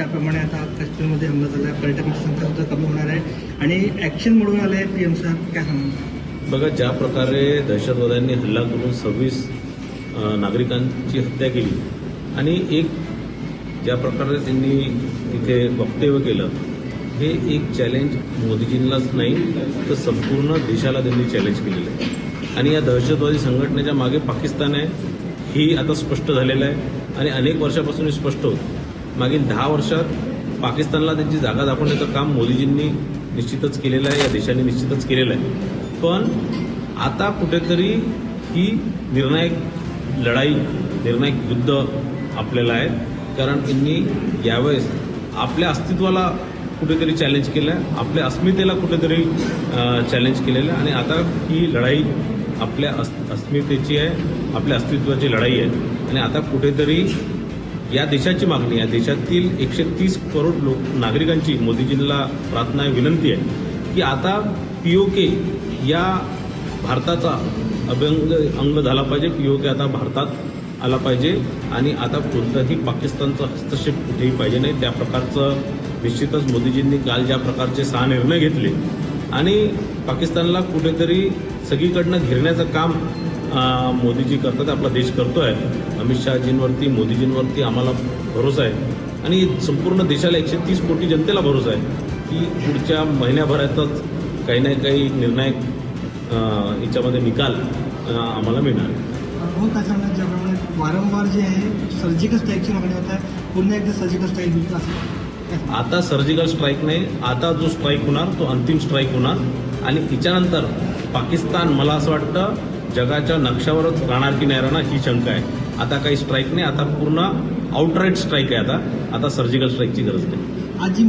ज्याप्रमाणे आता काश्मीरमध्ये हमला झाला पर्यटकांची संख्या सुद्धा कमी होणार आहे. आणि ॲक्शन म्हणून आलं आहे पी एम साहेब काय सांगणार बघा ज्या प्रकारे दहशतवाद्यांनी हल्ला करून सव्वीस नागरिकांची हत्या केली आणि एक ज्या प्रकारे त्यांनी तिथे वक्तव्य केलं हे एक चॅलेंज मोदीजींनाच नाही तर संपूर्ण देशाला त्यांनी चॅलेंज केलेलं आहे. आणि या दहशतवादी संघटनेच्या मागे पाकिस्तान आहे ही आता स्पष्ट झालेलं आहे. आणि अनेक वर्षापासून हे स्पष्ट होतं. मागील दहा वर्षात पाकिस्तानला त्यांची जागा दाखवण्याचं काम मोदीजींनी निश्चितच केलेलं आहे या देशाने निश्चितच केलेलं आहे. पण आता कुठेतरी ही निर्णायक लढाई निर्णायक युद्ध आपल्याला आहे. कारण त्यांनी यावेळेस आपल्या अस्तित्वाला कुठेतरी चॅलेंज केलं आहे आपल्या अस्मितेला कुठेतरी चॅलेंज केलेलं आहे. आणि आता ही लढाई आपल्या अस् अस्मितेची आहे आपल्या अस्तित्वाची लढाई आहे. आणि आता कुठेतरी या देशाची मागणी आहे. देशातील एकशे तीस करोड लोक नागरिकांची मोदीजींना प्रार्थना आहे विनंती आहे की आता पी ओ के या भारताचा अभ्यंग अंग झाला पाहिजे. पी ओ के आता भारतात आला पाहिजे आणि आता कोणताही पाकिस्तानचा हस्तक्षेप कुठेही पाहिजे नाही. त्या प्रकारचं निश्चितच मोदीजींनी काल ज्या प्रकारचे सहा निर्णय घेतले आणि पाकिस्तानला कुठेतरी सगळीकडनं घेरण्याचं काम मोदीजी करतात आपला देश करतोय. अमित शहाजींवरती मोदीजींवरती आम्हाला भरोसा आहे. आणि संपूर्ण देशाला एकशे तीस कोटी जनतेला भरोसा आहे की पुढच्या महिन्याभरातच काही ना काही निर्णायक याच्यामध्ये निकाल आम्हाला मिळणार. आहे. ज्याप्रमाणे वारंवार जे आहे सर्जिकल स्ट्राईकची मागणी होत. आहे पुन्हा एकदा सर्जिकल स्ट्राईक? आता सर्जिकल स्ट्राईक नाही. आता जो स्ट्राईक होणार तो अंतिम स्ट्राईक होणार. आणि तिच्यानंतर पाकिस्तान मला असं वाटतं जगाच्या नक्षावरच राहणार की नाही राहणार ही शंका आहे. आता काही स्ट्राईक नाही आता पूर्ण आउटराईट स्ट्राईक आहे आता. आता सर्जिकल स्ट्राईकची गरज नाही. आज